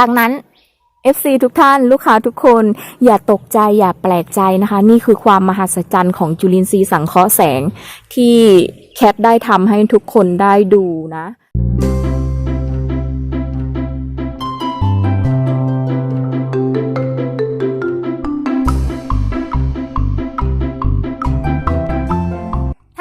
ดังนั้น FC ทุกท่านลูกค้าทุกคนอย่าตกใจอย่าแปลกใจนะคะ นี่คือความมหัศจรรย์ของจุลินทรีย์สังเคราะห์แสง ที่แคทได้ทำให้ทุกคนได้ดูนะ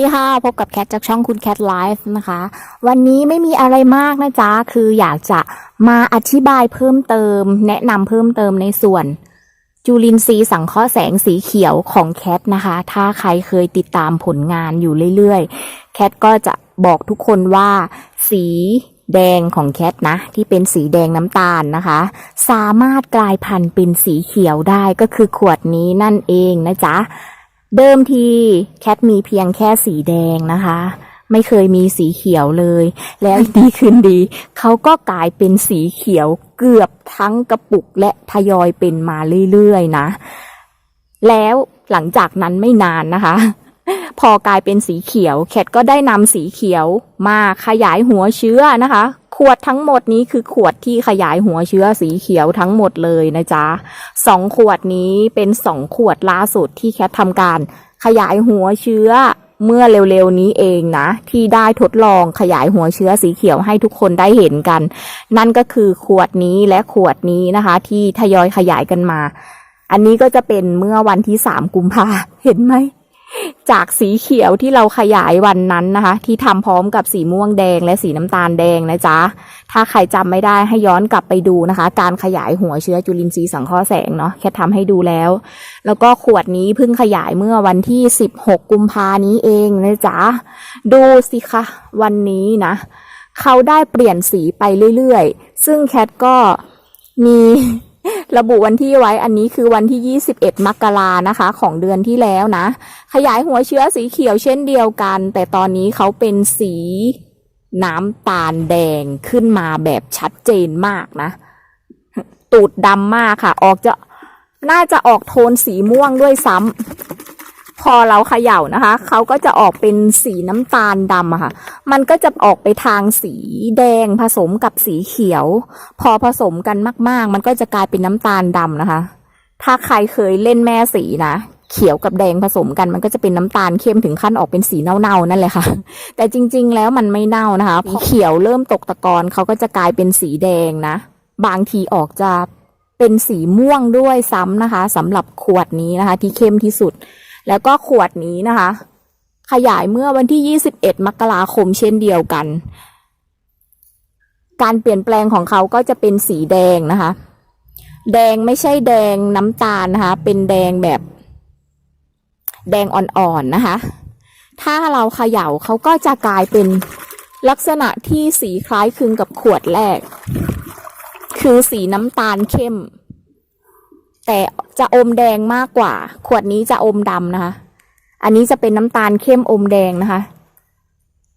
ดีค่ะ พบกับแคทจากช่องคุณแคทไลฟ์นะคะ วันนี้ไม่มีอะไรมากนะจ๊ะ คืออยากจะมาอธิบายเพิ่มเติม แนะนำเพิ่มเติมในส่วน จุลินทรีย์สังเคราะห์แสงสีเขียวของแคทนะคะ ถ้าใครเคยติดตามผลงานอยู่เรื่อยๆ แคทก็จะบอกทุกคนว่าสีแดงของแคทนะ ที่เป็นสีแดงน้ำตาลนะคะ สามารถกลายพันธุ์เป็นสีเขียวได้ก็คือขวดนี้นั่นเองนะจ๊ะ เดิมทีแคทมีเพียงแค่สีแดงนะคะ ไม่เคยมีสีเขียวเลย แล้วดีขึ้นดี เขาก็กลายเป็นสีเขียวเกือบทั้งกระปุกและทยอยเป็นมาเรื่อยๆนะ แล้วหลังจากนั้นไม่นานนะคะ พอกลายเป็นสีเขียว แคทก็ได้นำสีเขียวมาขยายหัวเชื้อนะคะ ขวดทั้งหมดนี้คือขวดที่ขยายหัวเชื้อสีเขียวทั้งหมดเลยนะจ๊ะสองขวดนี้เป็นสองขวดล่าสุดที่แคททำการขยายหัวเชื้อเมื่อเร็วๆนี้เองนะ ที่ได้ทดลองขยายหัวเชื้อสีเขียวให้ทุกคนได้เห็นกัน นั่นก็คือขวดนี้และขวดนี้นะคะ ที่ทยอยขยายกันมา อันนี้ก็จะเป็นเมื่อวันที่สามกุมภาเห็นไหม จากสีเขียวที่เราขยายวันนั้นนะคะ ที่ทำพร้อมกับสีม่วงแดงและสีน้ำตาลแดงนะจ๊ะ ถ้าใครจำไม่ได้ให้ย้อนกลับไปดูนะคะ การขยายหัวเชื้อจุลินทรีย์สังเคราะห์แสงเนาะแค่ทำให้ดูแล้ว แล้วก็ขวดนี้เพิ่งขยายเมื่อวันที่ 16 กุมภานี้เองนะจ๊ะ ดูสิคะ วันนี้นะ เขาได้เปลี่ยนสีไปเรื่อยๆ ซึ่งแคทก็มี ระบุวันที่ไว้อันนี้คือวันที่ 21 มกรานะคะ ของเดือนที่แล้วนะ ขยายหัวเชื้อสีเขียวเช่นเดียวกัน แต่ตอนนี้เขาเป็นสีน้ำตาลแดงขึ้นมาแบบชัดเจนมากนะ ตูดดำมากค่ะ ออกจะน่าจะออกโทนสีม่วงด้วยซ้ำ อเราเขย่านะคะเขาก็จะออกเป็นสีน้ำตาลดำอะค่ะ มันก็จะออกไปทางสีแดงผสมกับสีเขียว พอผสมกันมาก ๆ มันก็จะกลายเป็นน้ำตาลดำนะคะ ถ้าใครเคยเล่นแม่สีนะเขียวกับแดงผสมกันมันก็จะเป็นน้ำตาลเข้มถึงขั้นออกเป็นสีเน่าๆนั่นแหละค่ะ แต่จริง ๆ แล้วมันไม่เน่านะคะพอเขียวเริ่มตกตะกอนเขาก็จะกลายเป็นสีแดงนะ บางทีออกจะเป็นสีม่วงด้วยซ้ำนะคะสำหรับขวดนี้นะคะ ที่เข้มที่สุด แล้วก็ขวดนี้นะคะ ขยายเมื่อวันที่ 21 มกราคมเช่นเดียวกัน การเปลี่ยนแปลงของเขาก็จะเป็นสีแดงนะคะ แดงไม่ใช่แดงน้ำตาลนะคะ เป็นแดงแบบ แดงอ่อนๆนะคะ ถ้าเราเขย่าเขาก็จะกลายเป็นลักษณะที่สีคล้ายคลึงกับขวดแรก คือสีน้ำตาลเข้ม แต่จะอมแดงมากกว่า ขวดนี้จะอมดำนะคะ อันนี้จะเป็นน้ำตาลเข้มอมแดงนะคะ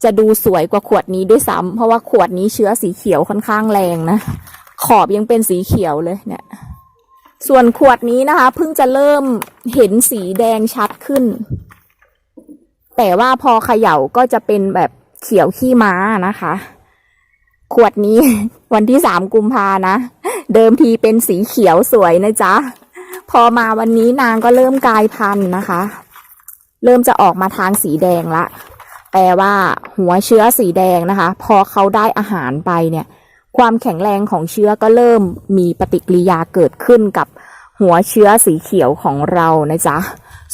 จะดูสวยกว่าขวดนี้ด้วยซ้ำเพราะว่าขวดนี้เชื้อสีเขียวค่อนข้างแรงนะ ขอบยังเป็นสีเขียวเลยเนี่ย ส่วนขวดนี้นะคะเพิ่งจะเริ่มเห็นสีแดงชัดขึ้น แต่ว่าพอเขย่าก็จะเป็นแบบเขียวขี้ม้านะคะ ขวดนี้วันที่สามกุมภานะ เดิมทีเป็นสีเขียวสวยนะจ๊ะ พอมาวันนี้นางก็เริ่มกลายพันธุ์นะคะ เริ่มจะออกมาทางสีแดงละ แปลว่า หัวเชื้อสีแดงนะคะ พอเขาได้อาหารไปเนี่ย ความแข็งแรงของเชื้อก็เริ่มมีปฏิกิริยาเกิดขึ้นกับหัวเชื้อสีเขียวของเรานะจ๊ะ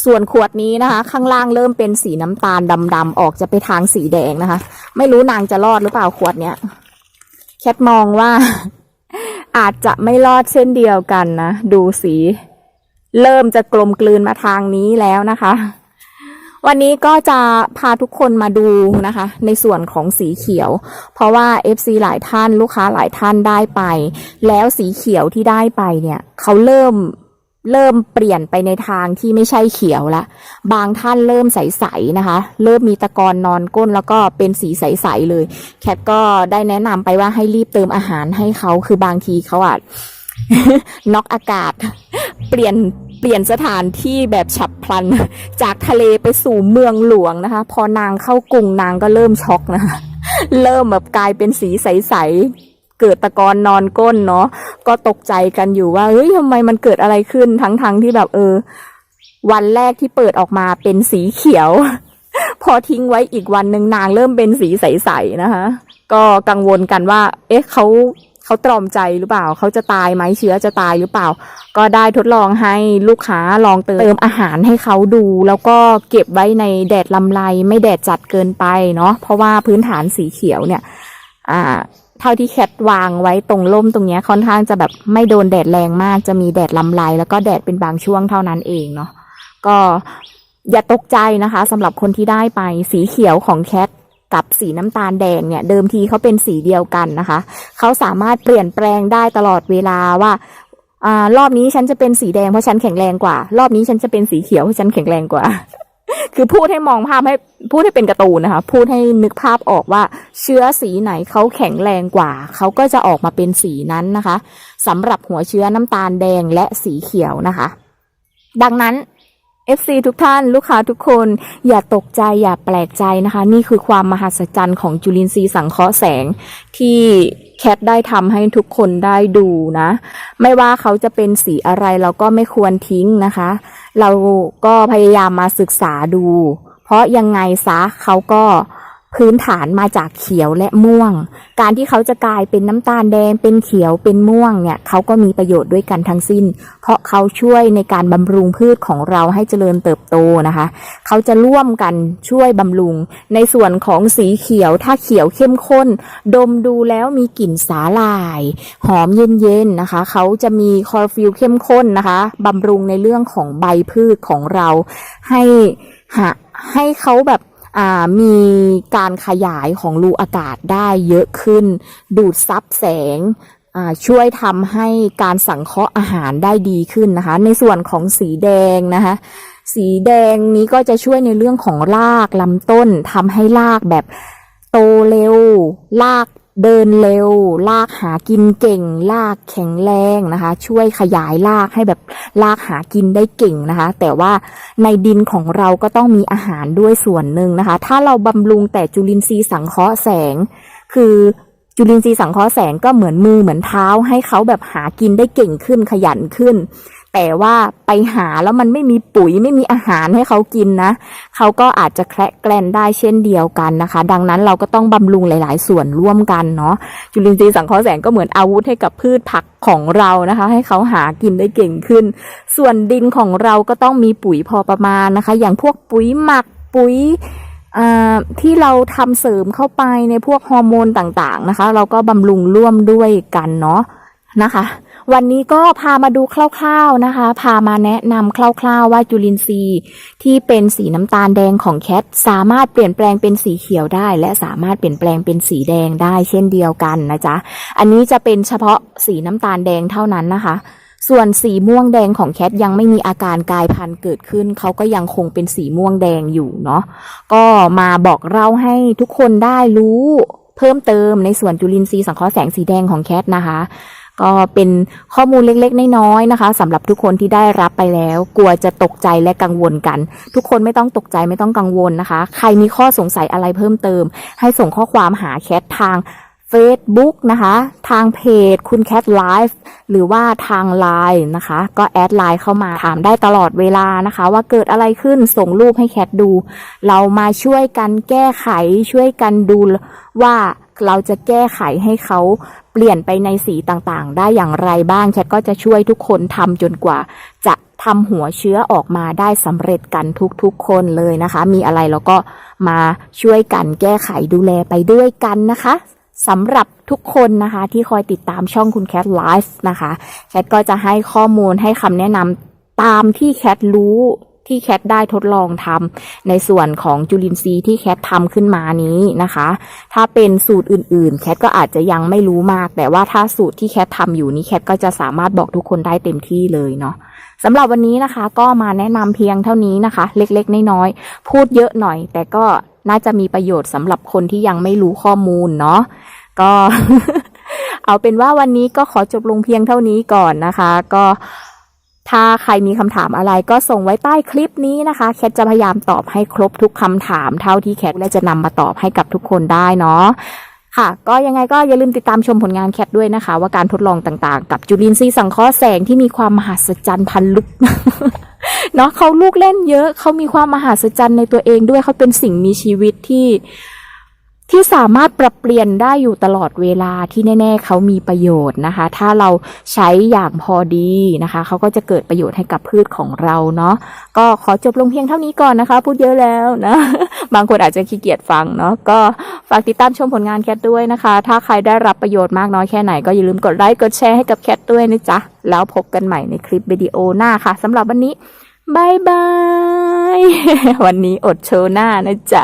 ส่วนขวดนี้นะคะ ข้างล่างเริ่มเป็นสีน้ำตาลดำๆออกจะไปทางสีแดงนะคะ ไม่รู้นางจะรอดหรือเปล่าขวดเนี้ยแคทมองว่า อาจจะไม่รอดเช่นเดียวกันนะ ดูสี เริ่มจะกลมกลืนมาทางนี้แล้วนะคะ วันนี้ก็จะพาทุกคนมาดูนะคะ ในส่วนของสีเขียว เพราะว่า FC หลายท่านลูกค้าหลายท่านได้ไป แล้วสีเขียวที่ได้ไปเนี่ยเขาเริ่มเริ่มเปลี่ยนไปในทางที่ไม่ใช่เขียวละ บางท่านเริ่มใสๆนะคะ เริ่มมีตะกอนนอนก้นแล้วก็เป็นสีใสๆเลย แคทก็ได้แนะนำไปว่าให้รีบเติมอาหารให้เขาคือบางทีเขาอาจ น็อกอากาศ เปลี่ยนเปลี่ยนสถานที่แบบฉับพลัน จากทะเลไปสู่เมืองหลวงนะคะ พอนางเข้ากรุงนางก็เริ่มช็อกนะคะเริ่มแบบกลายเป็นสีใสๆเกิดตะกอนนอนก้นเนาะก็ตกใจกันอยู่ว่าเฮ้ยทำไมมันเกิดอะไรขึ้นทั้งๆที่แบบเออ วันแรกที่เปิดออกมาเป็นสีเขียว พอทิ้งไว้อีกวันหนึ่งนางเริ่มเป็นสีใสๆนะคะ ก็กังวลกันว่า เอ๊ะเขา เขาตรอมใจหรือเปล่า เขาจะตายไหมเชื้อจะตายหรือเปล่า ก็ได้ทดลองให้ลูกค้าลองเติมอาหารให้เขาดู แล้วก็เก็บไว้ในแดดลำไรไม่แดดจัดเกินไปเนาะเพราะว่าพื้นฐานสีเขียวเนี่ย อ่า เท่าที่แคทวางไว้ตรงร่มตรงเนี้ยค่อนข้างจะแบบไม่โดนแดดแรงมากจะมีแดดลำไรแล้วก็แดดเป็นบางช่วงเท่านั้นเองเนาะก็อย่าตกใจนะคะสำหรับคนที่ได้ไปสีเขียวของแคท กับสีน้ำตาลแดงเนี่ย เดิมทีเขาเป็นสีเดียวกันนะคะ เขาสามารถเปลี่ยนแปลงได้ตลอดเวลาว่าอรอบนี้ฉันจะเป็นสีแดงเพราะฉันแข็งแรงกว่า รอบนี้ฉันจะเป็นสีเขียวเพราะฉันแข็งแรงกว่า คือพูดให้มองภาพให้พูดให้เป็นการ์ตูนนะคะ พูดให้นึกภาพออกว่า เชื้อสีไหนเขาแข็งแรงกว่า เขาก็จะออกมาเป็นสีนั้นนะคะสำหรับหัวเชื้อน้ำตาลแดงและสีเขียวนะคะ ดังนั้น FC ทุกท่านลูกค้าทุกคนอย่าตกใจอย่าแปลกใจนะคะ นี่คือความมหัศจรรย์ของจุลินทรีย์สังเคราะห์แสง ที่แคทได้ทำให้ทุกคนได้ดูนะ ไม่ว่าเขาจะเป็นสีอะไรเราก็ไม่ควรทิ้งนะคะ เราก็พยายามมาศึกษาดู เพราะยังไงซะเขาก็ พื้นฐานมาจากเขียวและม่วง การที่เขาจะกลายเป็นน้ำตาลแดง เป็นเขียวเป็นม่วงเนี่ยเขาก็มีประโยชน์ด้วยกันทั้งสิ้น เพราะเขาช่วยในการบำรุงพืชของเราให้เจริญเติบโตนะคะ เขาจะร่วมกันช่วยบำรุง ในส่วนของสีเขียวถ้าเขียวเข้มข้น ดมดูแล้วมีกลิ่นสาลาย หอมเย็นๆนะคะ เขาจะมีคอโรฟิลเข้มข้นนะคะบำรุงในเรื่องของใบพืชของเรา ให้หาให้เขาแบบ มีการขยายของรูอากาศได้เยอะขึ้น ดูดซับแสงช่วยทำให้การสังเคราะห์อาหารได้ดีขึ้นนะคะ ในส่วนของสีแดงนะคะ สีแดงนี้ก็จะช่วยในเรื่องของรากลำต้นทำให้รากแบบโตเร็วราก เดินเร็ว ลากหากินเก่ง ลากแข็งแรงนะคะ ช่วยขยายลากให้แบบลากหากินได้เก่งนะคะ แต่ว่าในดินของเราก็ต้องมีอาหารด้วยส่วนหนึ่งนะคะ ถ้าเราบำรุงแต่จุลินทรีย์สังเคราะห์แสง คือ จุลินทรีย์สังเคราะห์แสงก็เหมือนมือเหมือนเท้า ให้เขาแบบหากินได้เก่งขึ้นขยันขึ้น แต่ว่าไปหาแล้วมันไม่มีปุ๋ยไม่มีอาหารให้เขากินนะ เขาก็อาจจะแคระแกลนได้เช่นเดียวกันนะคะ ดังนั้นเราก็ต้องบำรุงหลาย ๆ ส่วนร่วมกันเนาะจุลินทรีย์สังเคราะห์แสงก็เหมือนอาวุธให้กับพืชผักของเรานะคะ ให้เขาหากินได้เก่งขึ้น ส่วนดินของเราก็ต้องมีปุ๋ยพอประมาณนะคะ อย่างพวกปุ๋ยหมักปุ๋ย ที่เราทำเสริมเข้าไปในพวกฮอร์โมนต่างๆนะคะ เราก็บำรุงร่วมด้วยกันเนาะนะคะ วันนี้ก็พามาดูคร่าวๆนะคะ พามาแนะนำคร่าวๆว่าจุลินทรีย์ที่เป็นสีน้ำตาลแดงของแคทสามารถเปลี่ยนแปลงเป็นสีเขียวได้ และสามารถเปลี่ยนแปลงเป็นสีแดงได้เช่นเดียวกันนะจ๊ะ อันนี้จะเป็นเฉพาะสีน้ำตาลแดงเท่านั้นนะคะ ส่วนสีม่วงแดงของแคทยังไม่มีอาการกลายพันธุ์เกิดขึ้น เขาก็ยังคงเป็นสีม่วงแดงอยู่เนาะก็มาบอกเราให้ทุกคนได้รู้เพิ่มเติมในส่วนจุลินทรีย์สังเคราะห์แสงสีแดงของแคทนะคะ ก็เป็นข้อมูลเล็กๆ น้อยๆนะคะสำหรับทุกคนที่ได้รับไปแล้ว กลัวจะตกใจและกังวลกัน ทุกคนไม่ต้องตกใจไม่ต้องกังวลนะคะ ใครมีข้อสงสัยอะไรเพิ่มเติม ให้ส่งข้อความหาแคททาง Facebook นะคะ ทางเพจคุณแคทไลฟ์หรือว่าทางไลน์นะคะ ก็แอดไลน์เข้ามาถามได้ตลอดเวลานะคะ ว่าเกิดอะไรขึ้นส่งรูปให้แคทดู เรามาช่วยกันแก้ไขช่วยกันดูว่าเราจะแก้ไขให้เขาเปลี่ยนไปในสีต่างๆ ได้อย่างไรบ้างแคทก็จะช่วยทุกคนทำจนกว่า จะทำหัวเชื้อออกมาได้สำเร็จกันทุกๆคนเลยนะคะ มีอะไรเราก็มาช่วยกันแก้ไขดูแลไปด้วยกันนะคะ สำหรับทุกคนนะคะที่คอยติดตามช่องคุณแคทไลฟ์นะคะแคทก็จะให้ข้อมูลให้คำแนะนำตามที่แคทรู้ที่แคทได้ทดลองทำในส่วนของจุลินทรีย์ที่แคททำขึ้นมานี้นะคะ ถ้าเป็นสูตรอื่นๆ แคทก็อาจจะยังไม่รู้มาก แต่ว่าถ้าสูตรที่แคททำอยู่นี้แคทก็จะสามารถบอกทุกคนได้เต็มที่เลยเนาะสำหรับวันนี้นะคะ ก็มาแนะนำเพียงเท่านี้นะคะ เล็กๆน้อยๆพูดเยอะหน่อย แต่ก็ น่าจะมีประโยชน์สำหรับคนที่ยังไม่รู้ข้อมูลเนาะก็เอาเป็นว่าวันนี้ก็ขอจบลงเพียงเท่านี้ก่อนนะคะ ก็ถ้าใครมีคำถามอะไรก็ส่งไว้ใต้คลิปนี้นะคะ แคทจะพยายามตอบให้ครบทุกคำถามเท่าที่แคทและจะนำมาตอบให้กับทุกคนได้เนาะค่ะก็ยังไงก็อย่าลืมติดตามชมผลงานแคทด้วยนะคะ ว่าการทดลองต่างๆ กับจุลินทรีย์สังเคราะห์แสงที่มีความมหัศจรรย์พันลุก เนาะเขาลูกเล่นเยอะเขามีความมหัศจรรย์ในตัวเองด้วยเขาเป็นสิ่งมีชีวิตที่ ที่สามารถปรับเปลี่ยนได้อยู่ตลอดเวลาที่แน่ๆเขามีประโยชน์นะคะ ถ้าเราใช้อย่างพอดีนะคะเขาก็จะเกิดประโยชน์ให้กับพืชของเราเนาะก็ขอจบลงเพียงเท่านี้ก่อนนะคะ พูดเยอะแล้วนะ บางคนอาจจะขี้เกียจฟังเนาะก็ฝากติดตามชมผลงานแคทด้วยนะคะ ถ้าใครได้รับประโยชน์มากน้อยแค่ไหนก็อย่าลืมกดไลค์กดแชร์ให้กับแคทด้วยนะจ๊ะแล้วพบกันใหม่ในคลิปวิดีโอหน้าค่ะสำหรับวันนี้บายบาย วันนี้อดโชว์หน้านะจ๊ะ